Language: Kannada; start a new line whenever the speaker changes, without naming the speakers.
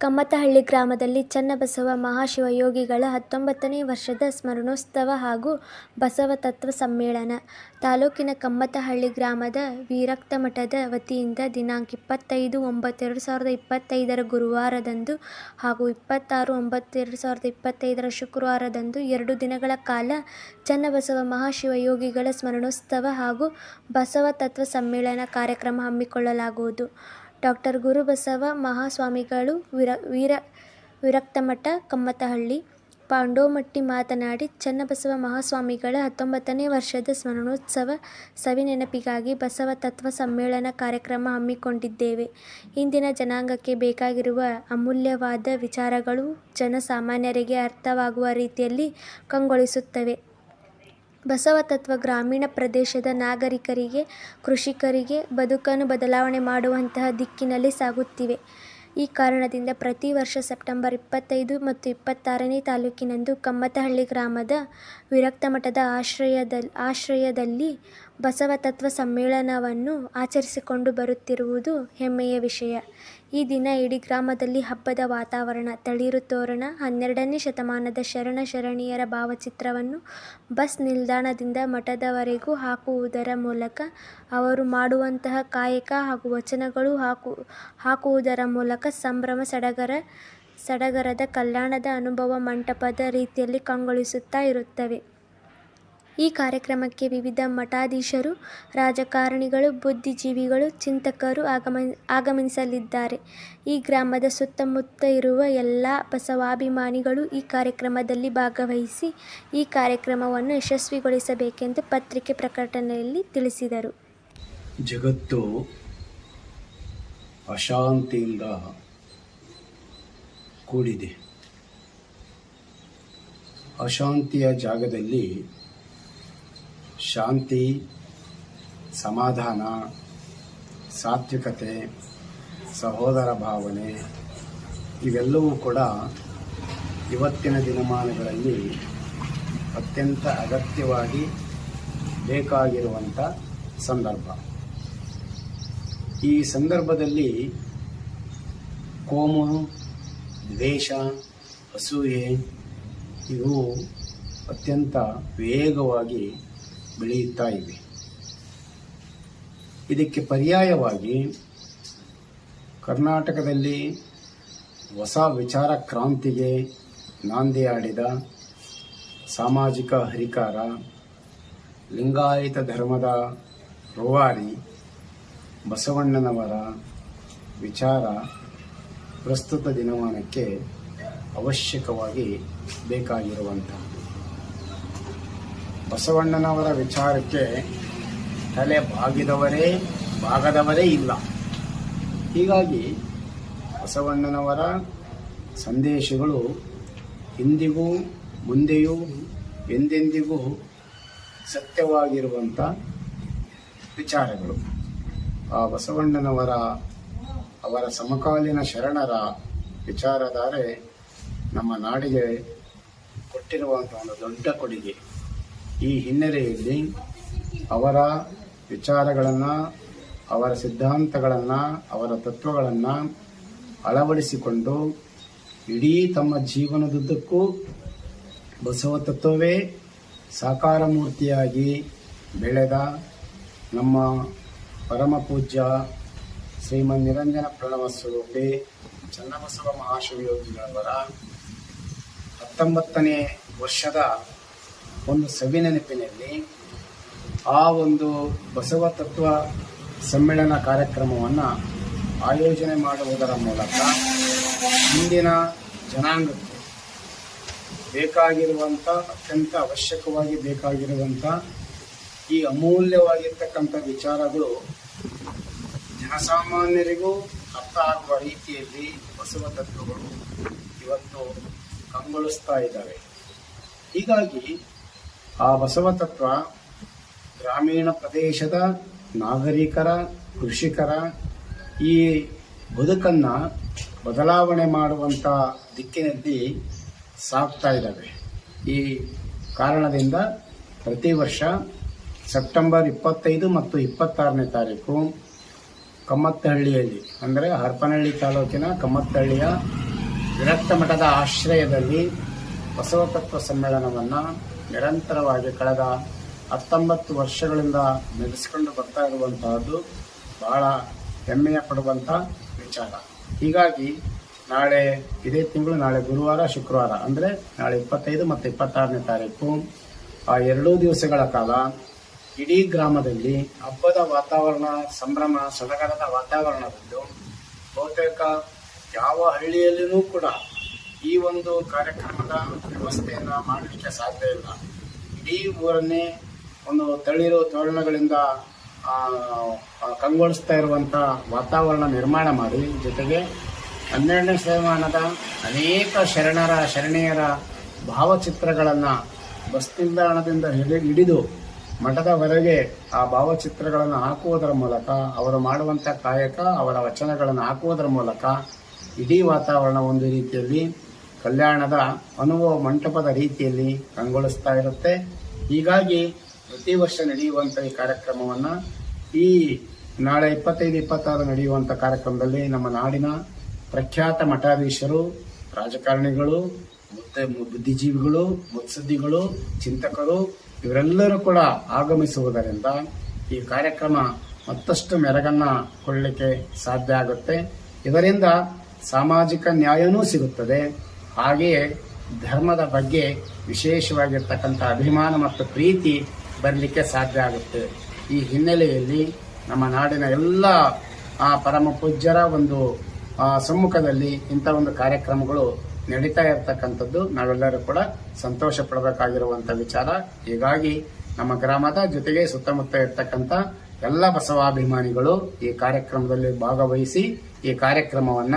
ಕಮ್ಮತಹಳ್ಳಿ ಗ್ರಾಮದಲ್ಲಿ ಚನ್ನಬಸವ ಮಹಾಶಿವಯೋಗಿಗಳ ಹತ್ತೊಂಬತ್ತನೇ ವರ್ಷದ ಸ್ಮರಣೋತ್ಸವ ಹಾಗೂ ಬಸವ ತತ್ವ ಸಮ್ಮೇಳನ ತಾಲೂಕಿನ ಕಮ್ಮತಹಳ್ಳಿ ಗ್ರಾಮದ ವಿರಕ್ತಮಠದ ವತಿಯಿಂದ ದಿನಾಂಕ ಇಪ್ಪತ್ತೈದು ಒಂಬತ್ತು ಎರಡು ಸಾವಿರದ ಇಪ್ಪತ್ತೈದರ ಗುರುವಾರದಂದು ಹಾಗೂ ಇಪ್ಪತ್ತಾರು ಒಂಬತ್ತು ಎರಡು ಸಾವಿರದ ಇಪ್ಪತ್ತೈದರ ಶುಕ್ರವಾರದಂದು ಎರಡು ದಿನಗಳ ಕಾಲ ಚನ್ನಬಸವ ಮಹಾಶಿವಯೋಗಿಗಳ ಸ್ಮರಣೋತ್ಸವ ಹಾಗೂ ಬಸವ ತತ್ವ ಸಮ್ಮೇಳನ ಕಾರ್ಯಕ್ರಮ ಹಮ್ಮಿಕೊಳ್ಳಲಾಗುವುದು. ಡಾಕ್ಟರ್ ಗುರುಬಸವ ಮಹಾಸ್ವಾಮಿಗಳು ವಿರ ವೀರ ವಿರಕ್ತಮಠ ಕಮ್ಮತಹಳ್ಳಿ ಪಾಂಡೋಮಟ್ಟಿ ಮಾತನಾಡಿ, ಚನ್ನಬಸವ ಮಹಾಸ್ವಾಮಿಗಳ ಹತ್ತೊಂಬತ್ತನೇ ವರ್ಷದ ಸ್ಮರಣೋತ್ಸವ ಸವಿನೆನಪಿಗಾಗಿ ಬಸವ ತತ್ವ ಸಮ್ಮೇಳನ ಕಾರ್ಯಕ್ರಮ ಹಮ್ಮಿಕೊಂಡಿದ್ದೇವೆ. ಇಂದಿನ ಜನಾಂಗಕ್ಕೆ ಬೇಕಾಗಿರುವ ಅಮೂಲ್ಯವಾದ ವಿಚಾರಗಳು ಜನಸಾಮಾನ್ಯರಿಗೆ ಅರ್ಥವಾಗುವ ರೀತಿಯಲ್ಲಿ ಕಂಗೊಳಿಸುತ್ತವೆ. ಬಸವ ತತ್ವ ಗ್ರಾಮೀಣ ಪ್ರದೇಶದ ನಾಗರಿಕರಿಗೆ, ಕೃಷಿಕರಿಗೆ ಬದುಕನ್ನು ಬದಲಾವಣೆ ಮಾಡುವಂತಹ ದಿಕ್ಕಿನಲ್ಲಿ ಸಾಗುತ್ತಿವೆ. ಈ ಕಾರಣದಿಂದ ಪ್ರತಿ ವರ್ಷ ಸೆಪ್ಟೆಂಬರ್ ಇಪ್ಪತ್ತೈದು ಮತ್ತು ಇಪ್ಪತ್ತಾರನೇ ತಾಲೂಕಿನಂದು ಕಮ್ಮತಹಳ್ಳಿ ಗ್ರಾಮದ ವಿರಕ್ತ ಮಠದ ಆಶ್ರಯದ ಆಶ್ರಯದಲ್ಲಿ ಬಸವ ತತ್ವ ಸಮ್ಮೇಳನವನ್ನು ಆಚರಿಸಿಕೊಂಡು ಬರುತ್ತಿರುವುದು ಹೆಮ್ಮೆಯ ವಿಷಯ. ಈ ದಿನ ಇಡೀ ಗ್ರಾಮದಲ್ಲಿ ಹಬ್ಬದ ವಾತಾವರಣ. ತಳಿರು ತೋರಣ, ಹನ್ನೆರಡನೇ ಶತಮಾನದ ಶರಣ ಶರಣೆಯರ ಭಾವಚಿತ್ರವನ್ನು ಬಸ್ ನಿಲ್ದಾಣದಿಂದ ಮಠದವರೆಗೂ ಹಾಕುವುದರ ಮೂಲಕ ಅವರು ಮಾಡುವಂತಹ ಕಾಯಕ ಹಾಗೂ ವಚನಗಳು ಹಾಕು ಹಾಕುವುದರ ಮೂಲಕ ಸಂಭ್ರಮ ಸಡಗರ ಸಡಗರದ ಕಲ್ಯಾಣದ ಅನುಭವ ಮಂಟಪದ ರೀತಿಯಲ್ಲಿ ಕಂಗೊಳಿಸುತ್ತಾ ಇರುತ್ತವೆ. ಈ ಕಾರ್ಯಕ್ರಮಕ್ಕೆ ವಿವಿಧ ಮಠಾಧೀಶರು, ರಾಜಕಾರಣಿಗಳು, ಬುದ್ಧಿಜೀವಿಗಳು, ಚಿಂತಕರು ಆಗಮಿಸಲಿದ್ದಾರೆ. ಈ ಗ್ರಾಮದ ಸುತ್ತಮುತ್ತ ಇರುವ ಎಲ್ಲ ಬಸವಾಭಿಮಾನಿಗಳು ಈ ಕಾರ್ಯಕ್ರಮದಲ್ಲಿ ಭಾಗವಹಿಸಿ ಈ ಕಾರ್ಯಕ್ರಮವನ್ನು ಯಶಸ್ವಿಗೊಳಿಸಬೇಕೆಂದು ಪತ್ರಿಕೆ ಪ್ರಕಟಣೆಯಲ್ಲಿ ತಿಳಿಸಿದರು.
ಜಗತ್ತು ಅಶಾಂತಿಯಿಂದ ಕೂಡಿದೆ. ಅಶಾಂತಿಯ ಜಾಗದಲ್ಲಿ ಶಾಂತಿ, ಸಮಾಧಾನ, ಸಾತ್ವಿಕತೆ, ಸಹೋದರ ಭಾವನೆ ಇವೆಲ್ಲವೂ ಕೂಡ ಇವತ್ತಿನ ದಿನಮಾನಗಳಲ್ಲಿ ಅತ್ಯಂತ ಅಗತ್ಯವಾಗಿ ಬೇಕಾಗಿರುವಂಥ ಸಂದರ್ಭ. ಈ ಸಂದರ್ಭದಲ್ಲಿ ಕೋಮು, ದ್ವೇಷ, ಅಸೂಯೆ ಇವು ಅತ್ಯಂತ ವೇಗವಾಗಿ ಬೆಳೆಯುತ್ತಾ ಇವೆ. ಇದಕ್ಕೆ ಪರ್ಯಾಯವಾಗಿ ಕರ್ನಾಟಕದಲ್ಲಿ ಹೊಸ ವಿಚಾರ ಕ್ರಾಂತಿಗೆ ನಾಂದಿಯಾಡಿದ ಸಾಮಾಜಿಕ ಹರಿಕಾರ, ಲಿಂಗಾಯತ ಧರ್ಮದ ರೂವಾರಿ ಬಸವಣ್ಣನವರ ವಿಚಾರ ಪ್ರಸ್ತುತ ದಿನಮಾನಕ್ಕೆ ಅವಶ್ಯಕವಾಗಿ ಬೇಕಾಗಿರುವಂತಹದ್ದು. ಬಸವಣ್ಣನವರ ವಿಚಾರಕ್ಕೆ ತಲೆ ಬಾಗಿದವರೇ, ಬಾಗದವರೇ ಇಲ್ಲ. ಹೀಗಾಗಿ ಬಸವಣ್ಣನವರ ಸಂದೇಶಗಳು ಇಂದಿಗೂ ಮುಂದೆಯೂ ಎಂದೆಂದಿಗೂ ಸತ್ಯವಾಗಿರುವಂಥ ವಿಚಾರಗಳು. ಆ ಬಸವಣ್ಣನವರ, ಅವರ ಸಮಕಾಲೀನ ಶರಣರ ವಿಚಾರಧಾರೆ ನಮ್ಮ ನಾಡಿಗೆ ಕೊಟ್ಟಿರುವಂಥ ಒಂದು ದೊಡ್ಡ ಕೊಡುಗೆ. ಈ ಹಿನ್ನೆಲೆಯಲ್ಲಿ ಅವರ ವಿಚಾರಗಳನ್ನು, ಅವರ ಸಿದ್ಧಾಂತಗಳನ್ನು, ಅವರ ತತ್ವಗಳನ್ನು ಅಳವಡಿಸಿಕೊಂಡು ಇಡೀ ತಮ್ಮ ಜೀವನದುದ್ದಕ್ಕೂ ಬಸವ ತತ್ವವೇ ಸಾಕಾರ ಮೂರ್ತಿಯಾಗಿ ಬೆಳೆದ ನಮ್ಮ ಪರಮ ಪೂಜ್ಯ ಶ್ರೀಮನ್ ನಿರಂಜನ ಪ್ರಣವ ಸ್ವರೂಪಿ ಚನ್ನಬಸವ ಮಹಾಶಿವಯೋಗಿಗಳವರ ಹತ್ತೊಂಬತ್ತನೇ ವರ್ಷದ ಒಂದು ಸವಿನೆನಪಿನಲ್ಲಿ ಆ ಒಂದು ಬಸವ ತತ್ವ ಸಮ್ಮೇಳನ ಕಾರ್ಯಕ್ರಮವನ್ನು ಆಯೋಜನೆ ಮಾಡುವುದರ ಮೂಲಕ ಇಂದಿನ ಜನಾಂಗಕ್ಕೆ ಬೇಕಾಗಿರುವಂಥ ಅತ್ಯಂತ ಅವಶ್ಯಕವಾಗಿ ಬೇಕಾಗಿರುವಂಥ ಈ ಅಮೂಲ್ಯವಾಗಿರ್ತಕ್ಕಂಥ ವಿಚಾರಗಳು ಜನಸಾಮಾನ್ಯರಿಗೂ ಅರ್ಥ ಆಗುವ ರೀತಿಯಲ್ಲಿ ಬಸವ ತತ್ವಗಳು ಇವತ್ತು ಕಂಗೊಳಿಸ್ತಾ ಇದ್ದಾವೆ. ಹೀಗಾಗಿ ಆ ಬಸವ ತತ್ವ ಗ್ರಾಮೀಣ ಪ್ರದೇಶದ ನಾಗರಿಕರ, ಕೃಷಿಕರ ಈ ಬದುಕನ್ನು ಬದಲಾವಣೆ ಮಾಡುವಂಥ ದಿಕ್ಕಿನಲ್ಲಿ ಸಾಕ್ತಾ ಇದ್ದಾವೆ. ಈ ಕಾರಣದಿಂದ ಪ್ರತಿ ವರ್ಷ ಸೆಪ್ಟೆಂಬರ್ ಇಪ್ಪತ್ತೈದು ಮತ್ತು ಇಪ್ಪತ್ತಾರನೇ ತಾರೀಕು ಕಮ್ಮತ್ತಹಳ್ಳಿಯಲ್ಲಿ ಅಂದರೆ ಹರಪನಹಳ್ಳಿ ತಾಲೂಕಿನ ಕಮ್ಮತ್ತಹಳ್ಳಿಯ ವಿರಕ್ತ ಮಠದ ಆಶ್ರಯದಲ್ಲಿ ಬಸವತತ್ವ ಸಮ್ಮೇಳನವನ್ನು ನಿರಂತರವಾಗಿ ಕಳೆದ ಹತ್ತೊಂಬತ್ತು ವರ್ಷಗಳಿಂದ ನಡೆಸಿಕೊಂಡು ಬರ್ತಾ ಇರುವಂತಹದ್ದು ಬಹಳ ಹೆಮ್ಮೆಯ ಪಡುವಂಥ ವಿಚಾರ. ಹೀಗಾಗಿ ನಾಳೆ, ಇದೇ ತಿಂಗಳು ನಾಳೆ ಗುರುವಾರ, ಶುಕ್ರವಾರ, ಅಂದರೆ ನಾಳೆ ಇಪ್ಪತ್ತೈದು ಮತ್ತು ಇಪ್ಪತ್ತಾರನೇ ತಾರೀಕು, ಆ ಎರಡೂ ದಿವಸಗಳ ಕಾಲ ಇಡೀ ಗ್ರಾಮದಲ್ಲಿ ಹಬ್ಬದ ವಾತಾವರಣ, ಸಂಭ್ರಮ, ಸಡಗರದ ವಾತಾವರಣದಲ್ಲೂ ಬಹುತೇಕ ಯಾವ ಹಳ್ಳಿಯಲ್ಲಿನೂ ಕೂಡ ಈ ಒಂದು ಕಾರ್ಯಕ್ರಮದ ವ್ಯವಸ್ಥೆಯನ್ನು ಮಾಡಲಿಕ್ಕೆ ಸಾಧ್ಯ ಇಲ್ಲ. ಇಡೀ ಊರನ್ನೇ ಒಂದು ತಳಿರು ತೋರಣಗಳಿಂದ ಕಂಗೊಳಿಸ್ತಾ ಇರುವಂಥ ವಾತಾವರಣ ನಿರ್ಮಾಣ ಮಾಡಿ, ಜೊತೆಗೆ ಹನ್ನೆರಡನೇ ಶತಮಾನದ ಅನೇಕ ಶರಣರ, ಶರಣೆಯರ ಭಾವಚಿತ್ರಗಳನ್ನು ಬಸ್ ನಿಲ್ದಾಣದಿಂದ ಹಿಡಿ- ಹಿಡಿದು ಮಠದವರೆಗೆ ಆ ಭಾವಚಿತ್ರಗಳನ್ನು ಹಾಕುವುದರ ಮೂಲಕ, ಅವರು ಮಾಡುವಂಥ ಕಾಯಕ, ಅವರ ವಚನಗಳನ್ನು ಹಾಕುವುದರ ಮೂಲಕ ಇಡೀ ವಾತಾವರಣ ಒಂದು ರೀತಿಯಲ್ಲಿ ಕಲ್ಯಾಣದ ಅನುಭವ ಮಂಟಪದ ರೀತಿಯಲ್ಲಿ ಕಂಗೊಳಿಸ್ತಾ ಇರುತ್ತೆ. ಹೀಗಾಗಿ ಪ್ರತಿ ವರ್ಷ ನಡೆಯುವಂಥ ಈ ಕಾರ್ಯಕ್ರಮವನ್ನು ಈ ನಾಳೆ ಇಪ್ಪತ್ತೈದು, ಇಪ್ಪತ್ತಾರು ನಡೆಯುವಂಥ ಕಾರ್ಯಕ್ರಮದಲ್ಲಿ ನಮ್ಮ ನಾಡಿನ ಪ್ರಖ್ಯಾತ ಮಠಾಧೀಶರು, ರಾಜಕಾರಣಿಗಳು, ಮತ್ತು ಬುದ್ಧಿಜೀವಿಗಳು, ಮುತ್ಸದ್ದಿಗಳು, ಚಿಂತಕರು, ಇವರೆಲ್ಲರೂ ಕೂಡ ಆಗಮಿಸುವುದರಿಂದ ಈ ಕಾರ್ಯಕ್ರಮ ಮತ್ತಷ್ಟು ಮೆರಗನ್ನ ಕೊಡಲಿಕ್ಕೆ ಸಾಧ್ಯ ಆಗುತ್ತೆ. ಇದರಿಂದ ಸಾಮಾಜಿಕ ನ್ಯಾಯನೂ ಸಿಗುತ್ತದೆ. ಹಾಗೆಯೇ ಧರ್ಮದ ಬಗ್ಗೆ ವಿಶೇಷವಾಗಿರ್ತಕ್ಕಂಥ ಅಭಿಮಾನ ಮತ್ತು ಪ್ರೀತಿ ಬರಲಿಕ್ಕೆ ಸಾಧ್ಯ ಆಗುತ್ತೆ. ಈ ಹಿನ್ನೆಲೆಯಲ್ಲಿ ನಮ್ಮ ನಾಡಿನ ಎಲ್ಲ ಪರಮ ಪೂಜ್ಯರ ಒಂದು ಸಮ್ಮುಖದಲ್ಲಿ ಇಂಥ ಒಂದು ಕಾರ್ಯಕ್ರಮಗಳು ನಡೀತಾ ಇರತಕ್ಕಂಥದ್ದು. ನಾವೆಲ್ಲರೂ ಕೂಡ ಸಂತೋಷ ಪಡಬೇಕಾಗಿರುವಂಥ ವಿಚಾರ. ಹೀಗಾಗಿ ನಮ್ಮ ಗ್ರಾಮದ ಜೊತೆಗೆ ಸುತ್ತಮುತ್ತ ಇರ್ತಕ್ಕಂಥ ಎಲ್ಲ ಬಸವಾಭಿಮಾನಿಗಳು ಈ ಕಾರ್ಯಕ್ರಮದಲ್ಲಿ ಭಾಗವಹಿಸಿ ಈ ಕಾರ್ಯಕ್ರಮವನ್ನ